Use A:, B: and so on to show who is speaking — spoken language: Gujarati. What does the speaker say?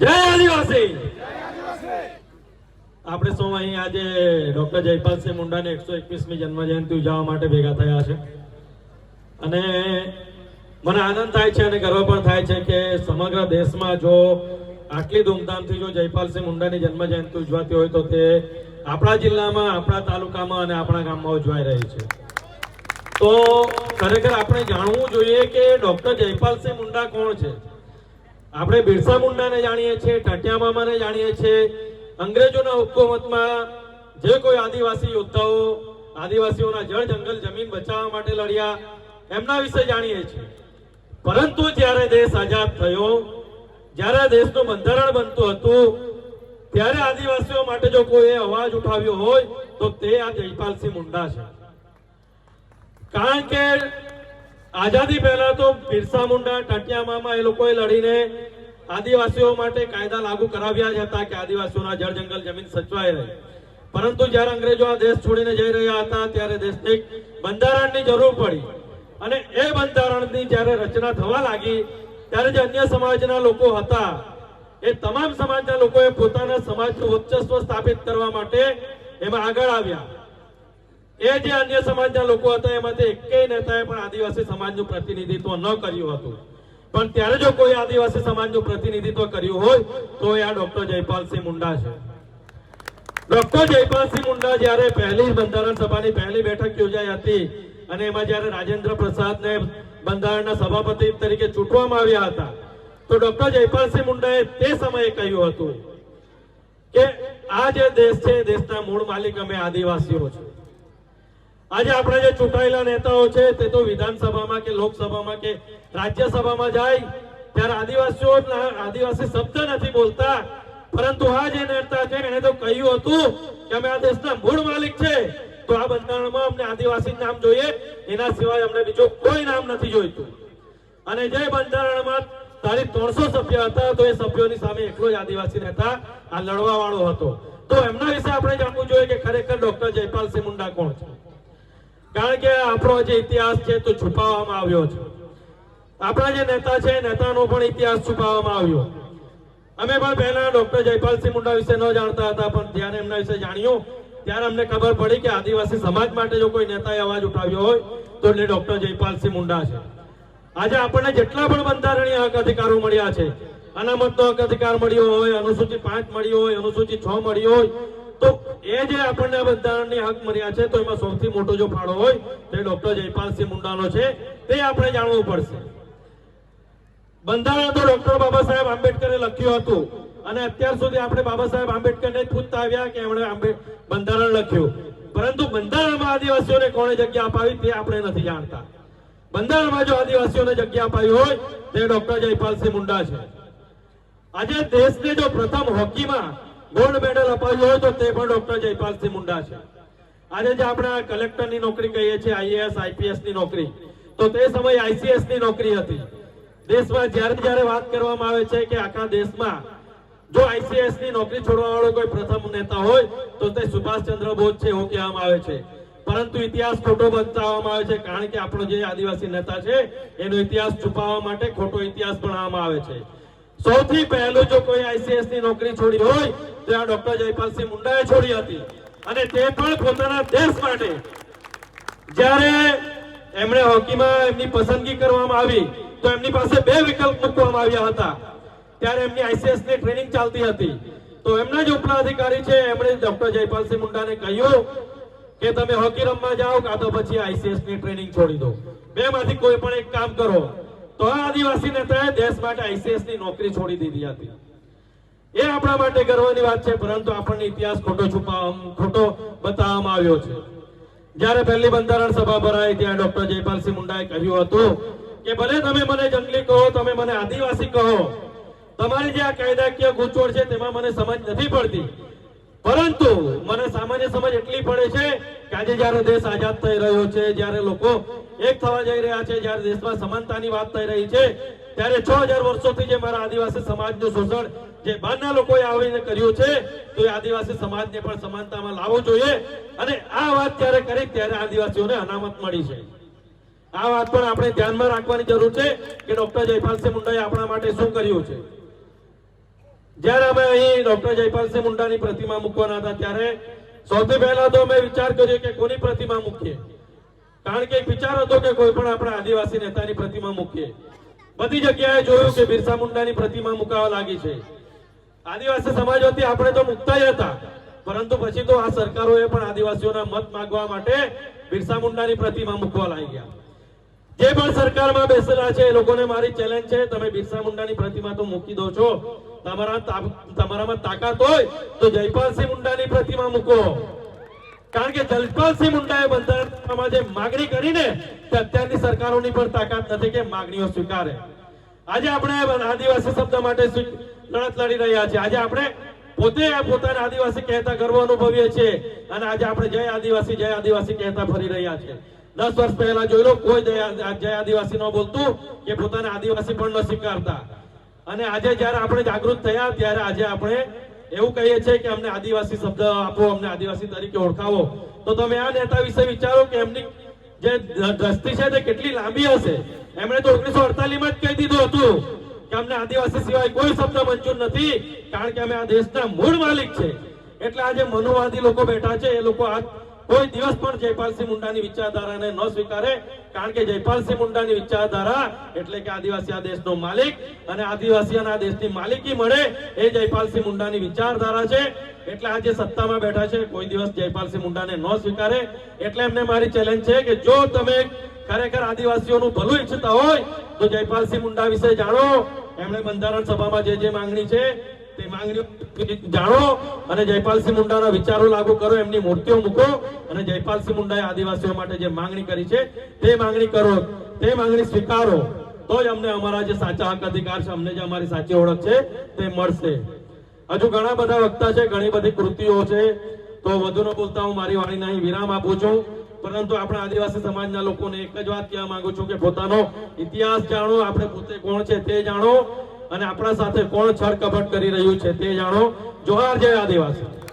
A: જય આદિવાસી! આપણે સૌ અહીં આજે ડોક્ટર જયપાલસિંહ મુંડાને એકસો એકવીસમી જન્મ જયંતિ ઉજવવા માટે ભેગા થયા છે. અને મને આનંદ થાય છે અને ગર્વ પણ થાય છે કે સમગ્ર દેશમાં જો આટલી ધૂમધામથી જો જયપાલસિંહ મુંડાની જન્મ જયંતિ ઉજવાતી હોય તો તે આપણા જિલ્લામાં, આપણા તાલુકામાં અને આપણા ગામમાં ઉજવાઈ રહી છે. તો ખરેખર આપણે જાણવું જોઈએ કે ડોક્ટર જયપાલસિંહ મુંડા કોણ છે? આપણે બિરસા મુંડાને જાણીએ છીએ, ટાટિયા મામાને જાણીએ છીએ. અંગ્રેજોના હુકુમતમાં જે કોઈ આદિવાસી યોદ્ધાઓ આદિવાસીઓના જળ જંગલ જમીન બચાવવા માટે લડ્યા, એમના વિશે જાણીએ છીએ. પરંતુ જ્યારે દેશ આઝાદ થયો, જ્યારે દેશનું બંધારણ બનતું હતું, ત્યારે આદિવાસીઓ માટે જો કોઈ અવાજ ઉઠાવ્યો હોય, તો તે આ જયપાલસિંહ મુંડા છે. કારણ કે આઝાદી પહેલા તો બિરસા મુંડા, ટાટિયા મામા એ લોકોએ લડીને આદિવાસીઓ માટે કાયદા લાગુ કરાવ્યા જ હતા કે આદિવાસીઓના જળ જંગલ જમીન સચવાઈ રહે. પરંતુ જ્યારે અંગ્રેજો આ દેશ છોડીને જઈ રહ્યા હતા ત્યારે દેશને બંધારણની જરૂર પડી. અને એ બંધારણની જ્યારે રચના થવા લાગી, ત્યારે જે અન્ય સમાજના લોકો હતા, એ તમામ સમાજના લોકોએ પોતાના સમાજનું વર્ચસ્વ સ્થાપિત કરવા માટે એમાં આગળ આવ્યા. એ જે અન્ય સમાજના લોકો હતા, એમાંથી એકેય નેતાએ પણ આદિવાસી સમાજનું પ્રતિનિધિત્વ ન કર્યું હતું. પણ ત્યારે જો કોઈ આદિવાસી સમાજનું પ્રતિનિધિત્વ કર્યું હોય, તો એ આ ડોક્ટર જયપાલસિંહ મુંડા છે. ડોક્ટર જયપાલસિંહ મુંડા જ્યારે પહેલી બંધારણ સભાની પહેલી બેઠક યોજાઈ હતી અને એમાં જ્યારે રાજેન્દ્ર પ્રસાદને બંધારણના સભાપતિ તરીકે ચૂંટવામાં આવ્યા હતા, તો ડોક્ટર જયપાલસિંહ મુંડાએ તે સમયે કહ્યું હતું કે આ જે દેશ છે દેશના મૂળ માલિક અમે આદિવાસીઓ છે આજે આપણે જે ચૂંટાયેલા નેતાઓ છે, તે તો વિધાનસભામાં કે લોકસભામાં કે રાજ્યસભામાં જાય, ત્યારે આદિવાસીઓ આદિવાસી શબ્દ નથી બોલતા. પરંતુ આ જે નેતા છે, એને તો કહ્યું હતું કે અમે આ દેશના મૂળ માલિક છે. તો આ બંધારણમાં અમને આદિવાસી નામ જોઈએ, એના સિવાય અમને બીજું કોઈ નામ નથી જોઈતું. અને જે બંધારણમાં તારીખ ત્રણસો સભ્ય હતા, તો એ સભ્યોની સામે એકલો જ આદિવાસી નેતા આ લડવા વાળો હતો. તો એમના વિશે આપણે જાણવું જોઈએ કે ખરેખર ડોક્ટર જયપાલસિંહ મુંડા કોણ છે? કારણ કે આપણો જે ઇતિહાસ છે તો છુપાવવામાં આવ્યો છે. આપણા જે નેતા છે, નેતાનો પણ ઇતિહાસ છુપાવવામાં આવ્યો. અમે પણ પહેલા ડોક્ટર જયપાલસિંહ મુંડા વિશે ન જાણતા હતા, પણ જ્યારે એમના વિશે જાણ્યું. ત્યારે અમને ખબર પડી કે આદિવાસી સમાજ માટે જો કોઈ નેતાએ અવાજ ઉઠાવ્યો હોય, તો એટલે ડોક્ટર જયપાલસિંહ મુંડા છે. આજે આપણને જેટલા પણ બંધારણીય હક અધિકારો મળ્યા છે, અનામતનો હક અધિકાર મળ્યો હોય અનુસૂચિ પાંચ મળી હોય અનુસૂચિ છ મળી હોય તો એ જે આપણને બંધારણની હક મળ્યા છે, તો એમાં સૌથી મોટો જો ફાળો હોય, તે ડોક્ટર જયપાલસિંહ મુંડાનો છે. તે આપણે જાણવું પડશે. બંધારણ તો ડોક્ટર બાબા સાહેબ આંબેડકરે લખ્યું હતું. અને અત્યાર સુધી આપણે બાબા સાહેબ આંબેડકરને પૂછતા આવ્યા કે એમણે બંધારણ લખ્યું. પરંતુ બંધારણમાં આદિવાસીઓને કોણે જગ્યા અપાવી તે આપણે નથી જાણતા. બંધારણમાં જો આદિવાસીઓને જગ્યા અપાવી હોય, તે ડોક્ટર જયપાલસિંહ મુંડા છે. આજે દેશને જો પ્રથમ હોકીમાં ગોલ્ડ મેડલ અપાવ્યું હોય તો તે પણ ડોક્ટર જયપાલસિંહ મુંડા છે. આજે જે આપણે કલેક્ટરની નોકરી કહીએ છીએ, આઈએએસ આઈપીએસની નોકરી, તો તે સમયે આઈસીએસની નોકરી હતી. દેશમાં જ્યારે જ્યારે વાત કરવામાં આવે છે કે આખા દેશમાં જો આઈસીએસની નોકરી છોડવા વાળો કોઈ પ્રથમ નેતા હોય, તો તે સુભાષચંદ્ર બોઝ છે એવું કહેવામાં આવે છે. પરંતુ ઇતિહાસ ખોટો બતાવવામાં આવે છે, કારણ કે આપણો જે આદિવાસી નેતા છે, એનો ઇતિહાસ છુપાવવા માટે ખોટો ઇતિહાસ ભણાવવામાં આવે છે. સૌથી પહેલું જો કોઈ આઈસીએસની નોકરી છોડી હોય, તો આ ડોક્ટર જયપાલસિંહ મુંડાએ છોડી હતી. અને તે પણ પોતાના દેશ માટે. જ્યારે એમણે હોકીમાં એમની પસંદગી કરવામાં આવી, તો એમની પાસે બે વિકલ્પ મૂકવામાં આવ્યા હતા. ત્યારે એમની આઈસીએસની ટ્રેનિંગ ચાલતી હતી. તો એમના જ ઉપલા અધિકારી છે, એમણે ડોક્ટર જયપાલસિંહ મુંડાને કહ્યું કે તમે હોકી રમવા જાઓ, કાં તો પછી આઈસીએસની ટ્રેનિંગ છોડી દો. બે માંથી કોઈ પણ એક કામ કરો. તો આદિવાસી નેતાએ દેશ માટે આઈસીએસની નોકરી છોડી દીધી હતી. એ આપણા માટે ગર્વની વાત છે, પરંતુ આપણને ઇતિહાસ ખોટો છુપાવવા ખોટો બતાવવામાં આવ્યો છે. જ્યારે પહેલી બંધારણ સભા ભરાઈ, ત્યાં ડોક્ટર જયપાલસિંહ મુંડાએ કહ્યું હતું કે, ભલે તમે મને જંગલી કહો, તમે મને આદિવાસી કહો, તમારી જે આ કાયદાકીય ગૂંચવણ છે તેમાં મને સમજ નથી પડતી. પરંતુ મને સામાન્ય સમજ એટલી પડે છે આજે જ્યારે દેશ આઝાદ થઈ રહ્યો છે, જ્યારે લોકો એક થવા જઈ રહ્યા છે, જ્યારે દેશમાં સમાનતાની વાત થઈ રહી છે, ત્યારે છ વર્ષોથી જે મારા આદિવાસી સમાજનું શોષણ જે બહારના લોકોએ આવીને કર્યું છે, તો એ આદિવાસી સમાજને પણ સમાનતામાં લાવવો જોઈએ. અને આ વાત જ્યારે કરી, ત્યારે આદિવાસીઓને અનામત મળી છે. આ વાત પણ આપણે ધ્યાનમાં રાખવાની જરૂર છે કે ડોક્ટર જયપાલસિંહ મુંડાએ આપણા માટે શું કર્યું છે. જ્યારે અમે અહીં ડોક્ટર જયપાલસિંહ મુંડાની પ્રતિમા મૂકવાના હતા, ત્યારે સૌથી પહેલા તો અમે વિચાર કર્યો કે કોની પ્રતિમા મૂકીએ? કારણ કે વિચાર હતો કે કોઈ પણ આપણા આદિવાસી નેતાની પ્રતિમા મૂકીએ. બધી જગ્યાએ જોયું કે બિરસા મુંડાની પ્રતિમા મુકાવા લાગી છે. આદિવાસી સમાજ હતી આપણે તો મુકતા જ હતા. પરંતુ પછી તો આ સરકારોએ પણ આદિવાસીઓના મત માંગવા માટે બિરસા મુંડાની પ્રતિમા મૂકવા લાગ્યા. જે પણ સરકારમાં બેસેલા છે, એ લોકોને મારી ચેલેન્જ છે. તમે બિરસા મુંડાની પ્રતિમા તો મૂકી દો છો. તમારા તમારામાં તાકાત હોય તો જયપાલસિંહ મુંડાની પ્રતિમા મૂકો. કારણ કે જયપાલસિંહ મુંડાએ બંધારણમાં જે માગણી કરીને તે અત્યારની સરકારોની પણ તાકાત નથી કે માગણીઓ સ્વીકારે. આજે આપણે આદિવાસી શબ્દ માટે લડત લડી રહ્યા છીએ. આજે આપણે પોતે પોતાના આદિવાસી કહેતા ગર્વ અનુભવીએ છીએ. અને આજે આપણે જય આદિવાસી જય આદિવાસી કહેતા ફરી રહ્યા છીએ. દસ વર્ષ પહેલા જોઈ લો, કોઈ જય આદિવાસી ન બોલતું કે પોતાને આદિવાસી પણ ન સ્વીકારતા. અને આજે જ્યારે આપણે જાગૃત થયા, ત્યારે આજે આપણે એવું કહીએ છીએ કે અમને આદિવાસી શબ્દ આપો, અમને આદિવાસી તરીકે ઓળખાવો. તો તમે આ નેતા વિશે વિચારો કે એમની જે દ્રષ્ટિ છે તે કેટલી લાંબી હશે. એમણે તો ઓગણીસો અડતાલીસમાં જ કહી દીધું હતું કે અમને આદિવાસી સિવાય કોઈ શબ્દ મંજૂર નથી, કારણ કે અમે આ દેશના મૂળ માલિક છે. એટલે આજે મનુવાદી લોકો બેઠા છે, એ લોકો આ કોઈ દિવસ પણ જયપાલસિંહ મુંડાની વિચારધારાને ન સ્વીકારે, કારણ કે જયપાલસિંહ મુંડાની વિચારધારા એટલે કે આદિવાસી આ દેશનો માલિક અને આદિવાસીઓને દેશની માલિકી મળે એ જયપાલસિંહ મુંડાની વિચારધારા છે. એટલે આજે સત્તામાં બેઠા છે, કોઈ દિવસ જયપાલસિંહ મુંડાને ન સ્વીકારે. એટલે એમને મારી ચેલેન્જ છે કે જો તમે ખરેખર આદિવાસીઓનું ભલું ઈચ્છતા હોય, તો જયપાલસિંહ મુંડા વિશે જાણો. એમણે બંધારણ સભામાં જે જે માંગણી છે જાણો અને જયપાલસિંહ મુંડાના વિચારો લાગુ કરો, એમની મૂર્તિઓ મૂકો અને જયપાલસિંહ મુંડાએ આદિવાસીઓ માટે જે માંગણી કરી છે, તે માંગણી કરો, તે માંગણી સ્વીકારો, તો જ અમને અમારા જે સાચા હક અધિકાર છે, અમને જે અમારી સાચી ઓળખ છે, તે મળશે. હજુ ઘણા બધા વક્તા છે, ઘણી બધી કૃતિઓ છે, તો વધુ ન બોલતા હું મારી વાણીને અહીં વિરામ આપું છું. પરંતુ આપણા આદિવાસી સમાજના લોકોને એક જ વાત કહેવા માંગુ છું કે પોતાનો ઇતિહાસ જાણો, આપણે પોતે કોણ છે તે જાણો. અને આપણા સાથે કોણ છળકપટ કરી રહ્યું છે તે જાણો. જોહાર જય આદિવાસી.